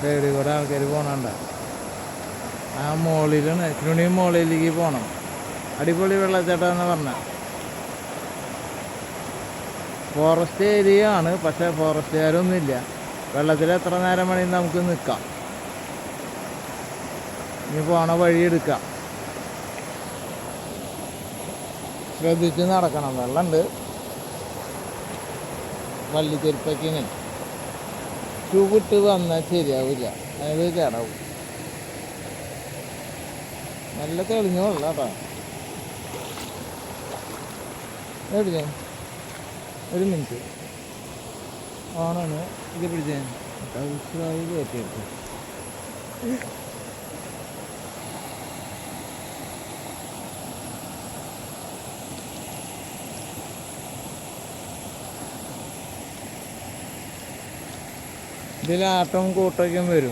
സൈഡിൽ കൂടെ ആൾക്കാർ പോകണണ്ട ആ മോളിലാണ് ചുണി മോളിലേക്ക് പോകണം അടിപൊളി വെള്ളച്ചാട്ടം എന്ന് പറഞ്ഞ. ഫോറസ്റ്റ് ഏരിയ ആണ് പക്ഷേ ഫോറസ്റ്റുകാരൊന്നുമില്ല വെള്ളത്തിൽ എത്ര നേരം വേണമെങ്കിൽ നമുക്ക് നിൽക്കാം ഇനി പോണ വഴി എടുക്കാം. ശ്രദ്ധിച്ച് നടക്കണം. വെള്ളമുണ്ട് വള്ളിച്ചെരുപ്പൊക്കെ ഷൂ വിട്ട് വന്നാൽ ശരിയാവില്ല. അത് കേടാവും. നല്ല തെളിഞ്ഞ വെള്ളാട്ടാ. എവിടെ ഒരു മിനിറ്റ്. ആണോ ഇത് പിടിച്ചേ ടൗസായി കയറ്റിയെടുത്തു ഇതിൽ ആട്ടവും കൂട്ടൊക്കെ വരും.